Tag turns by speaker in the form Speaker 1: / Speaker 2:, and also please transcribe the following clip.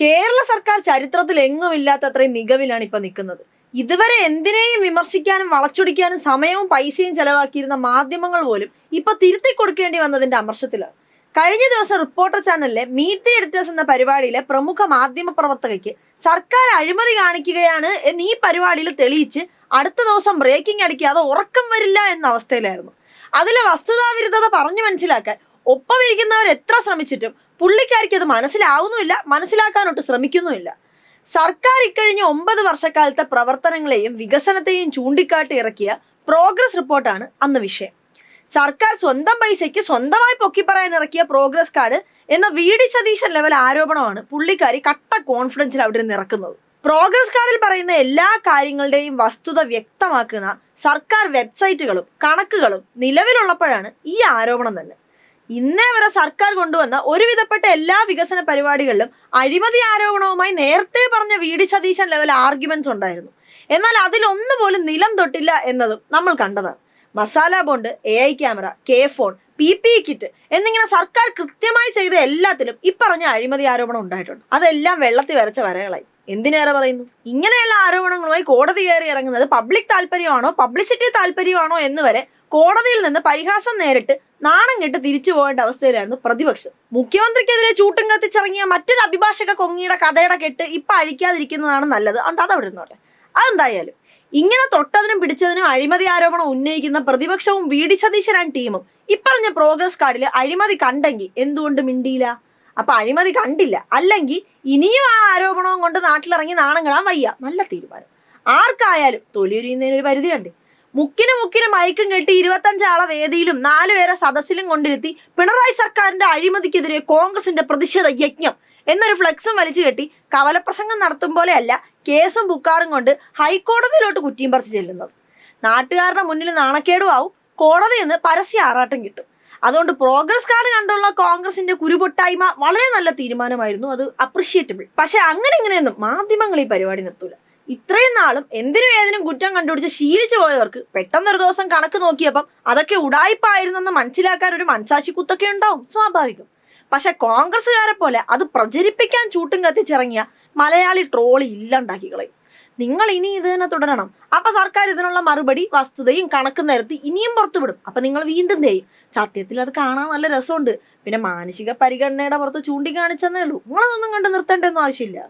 Speaker 1: കേരള സർക്കാർ ചരിത്രത്തിൽ എങ്ങുമില്ലാത്ത അത്രയും മികവിലാണ് ഇപ്പൊ നിൽക്കുന്നത് ഇതുവരെ എന്തിനേയും വിമർശിക്കാനും വളച്ചൊടിക്കാനും സമയവും പൈസയും ചെലവാക്കിയിരുന്ന മാധ്യമങ്ങൾ പോലും ഇപ്പൊ തിരുത്തി കൊടുക്കേണ്ടി വന്നതിന്റെ അമർഷത്തിലാണ്. കഴിഞ്ഞ ദിവസം റിപ്പോർട്ടർ ചാനലിലെ മീറ്റ് ദി എഡിറ്റേഴ്സ് എന്ന പരിപാടിയിലെ പ്രമുഖ മാധ്യമ പ്രവർത്തകയ്ക്ക് സർക്കാർ അഴിമതി കാണിക്കുകയാണ് എന്ന് ഈ പരിപാടിയിൽ തെളിയിച്ച് അടുത്ത ദിവസം ബ്രേക്കിംഗ് അടിക്കാതെ ഉറക്കം വരില്ല എന്ന അവസ്ഥയിലായിരുന്നു. അതിലെ വസ്തുതാവിരുദ്ധത പറഞ്ഞു മനസ്സിലാക്കാൻ ഒപ്പം ഇരിക്കുന്നവർ എത്ര ശ്രമിച്ചിട്ടും പുള്ളിക്കാരിക്ക് അത് മനസ്സിലാവുന്നുമില്ല മനസ്സിലാക്കാനൊട്ട് ശ്രമിക്കുന്നുമില്ല. സർക്കാർ ഇക്കഴിഞ്ഞ ഒമ്പത് വർഷക്കാലത്തെ പ്രവർത്തനങ്ങളെയും വികസനത്തെയും ചൂണ്ടിക്കാട്ടി ഇറക്കിയ പ്രോഗ്രസ് റിപ്പോർട്ടാണ് അന്ന് വിഷയം. സർക്കാർ സ്വന്തം പൈസയ്ക്ക് സ്വന്തമായി പൊക്കി പറയാൻ ഇറക്കിയ പ്രോഗ്രസ് കാർഡ് എന്ന വി ഡി സതീശൻ ലെവൽ ആരോപണമാണ് പുള്ളിക്കാരി കട്ട കോൺഫിഡൻസിൽ അവിടെ നിന്ന് ഇറക്കുന്നത്. പ്രോഗ്രസ് കാർഡിൽ പറയുന്ന എല്ലാ കാര്യങ്ങളുടെയും വസ്തുത വ്യക്തമാക്കുന്ന സർക്കാർ വെബ്സൈറ്റുകളും കണക്കുകളും നിലവിലുള്ളപ്പോഴാണ് ഈ ആരോപണം തന്നെ. ഇന്നേ വരെ സർക്കാർ കൊണ്ടുവന്ന ഒരുവിധപ്പെട്ട എല്ലാ വികസന പരിപാടികളിലും അഴിമതി ആരോപണവുമായി നേരത്തെ പറഞ്ഞ V D Satheesan level arguments ഉണ്ടായിരുന്നു. എന്നാൽ അതിലൊന്നുപോലും നിലം തൊട്ടില്ല എന്നതും നമ്മൾ കണ്ടതാണ്. Masala bond A I camera K FON P P kit എന്നിങ്ങനെ സർക്കാർ കൃത്യമായി ചെയ്ത എല്ലാത്തിലും ഇപ്പറഞ്ഞ അഴിമതി ആരോപണം ഉണ്ടായിട്ടുണ്ട്. അതെല്ലാം വെള്ളത്തിൽ വരച്ച വരകളായി. എന്തിനേറെ പറയുന്നു? ഇങ്ങനെയുള്ള ആരോപണങ്ങളുമായി കോടതി കയറി ഇറങ്ങുന്നത് പബ്ലിക് താല്പര്യമാണോ പബ്ലിസിറ്റി താല്പര്യമാണോ എന്ന് വരെ കോടതിയിൽ നിന്ന് പരിഹാസം നേരിട്ട് നാണം കെട്ട് തിരിച്ചു പോകേണ്ട അവസ്ഥയിലായിരുന്നു പ്രതിപക്ഷം. മുഖ്യമന്ത്രിക്കെതിരെ ചൂട്ടും കത്തിച്ചിറങ്ങിയ മറ്റൊരു അഭിഭാഷക കൊങ്ങിയുടെ കഥയുടെ കെട്ട് ഇപ്പൊ അഴിക്കാതിരിക്കുന്നതാണ് നല്ലത്. അതവിടെ ഇരുന്നോട്ടെ അതെന്തായാലും ഇങ്ങനെ തൊട്ടതിനും പിടിച്ചതിനും അഴിമതി ആരോപണം ഉന്നയിക്കുന്ന പ്രതിപക്ഷവും വി ഡി ടീമും ഇപ്പറഞ്ഞ പ്രോഗ്രസ് കാർഡിൽ അഴിമതി കണ്ടെങ്കിൽ എന്തുകൊണ്ട് മിണ്ടിയില്ല? അപ്പൊ അഴിമതി കണ്ടില്ല. അല്ലെങ്കിൽ ഇനിയും ആ ആരോപണവും കൊണ്ട് നാട്ടിലിറങ്ങി നാണം കാണാൻ വയ്യ. നല്ല തീരുമാനം. ആർക്കായാലും തൊലിയുരിയുന്നതിന് ഒരു പരിധി കണ്ട് മുക്കിന് മുക്കിന് മയക്കും കെട്ടി ഇരുപത്തഞ്ചാളെ വേദിയിലും നാലുപേരെ സദസ്സിലും കൊണ്ടിരുത്തി പിണറായി സർക്കാരിന്റെ അഴിമതിക്കെതിരെ കോൺഗ്രസിന്റെ പ്രതിഷേധ യജ്ഞം എന്നൊരു ഫ്ലെക്സും വലിച്ചു കെട്ടി കവലപ്രസംഗം നടത്തും പോലെയല്ല കേസും ബുക്കാറും കൊണ്ട് ഹൈക്കോടതിയിലോട്ട് കുറ്റിയും പറിച്ച് ചെല്ലുന്നത്. നാട്ടുകാരുടെ മുന്നിൽ നാണക്കേടും ആവും കോടതിയിൽ നിന്ന് പരസ്യ ആറാട്ടം കിട്ടും. അതുകൊണ്ട് പ്രോഗ്രസ് കാർഡ് കണ്ടുള്ള കോൺഗ്രസിന്റെ കുരുപൊട്ടായ്മ വളരെ നല്ല തീരുമാനമായിരുന്നു. അത് അപ്രിഷിയേറ്റബിൾ പക്ഷെ അങ്ങനെ ഇങ്ങനെയൊന്നും മാധ്യമങ്ങൾ ഈ പരിപാടി നിർത്തൂല. ഇത്രയും നാളും എന്തിനും ഏതിനും കുറ്റം കണ്ടുപിടിച്ച് ശീലിച്ചു പോയവർക്ക് പെട്ടെന്നൊരു ദിവസം കണക്ക് നോക്കിയപ്പം അതൊക്കെ ഉടായ്പായിരുന്നെന്ന് മനസ്സിലാക്കാൻ ഒരു മനസാക്ഷി കുത്തൊക്കെ ഉണ്ടാവും. സ്വാഭാവികം. പക്ഷെ കോൺഗ്രസ്സുകാരെ പോലെ അത് പ്രചരിപ്പിക്കാൻ ചൂട്ടും കത്തിച്ചിറങ്ങിയ മലയാളി ട്രോളി ഇല്ലാണ്ടാക്കി കളയും. നിങ്ങൾ ഇനി ഇത് തന്നെ തുടരണം. അപ്പൊ സർക്കാർ ഇതിനുള്ള മറുപടി വസ്തുതയും കണക്ക് നിരത്തി ഇനിയും പുറത്തുവിടും. അപ്പൊ നിങ്ങൾ വീണ്ടും ചെയ്യും? സത്യത്തിൽ അത് കാണാൻ നല്ല രസമുണ്ട്. പിന്നെ മാനസിക പരിഗണനയുടെ പുറത്ത് ചൂണ്ടിക്കാണിച്ചെന്നേ ഉള്ളൂ. നിങ്ങളതൊന്നും കണ്ട് നിർത്തേണ്ടൊന്നും ആവശ്യമില്ല.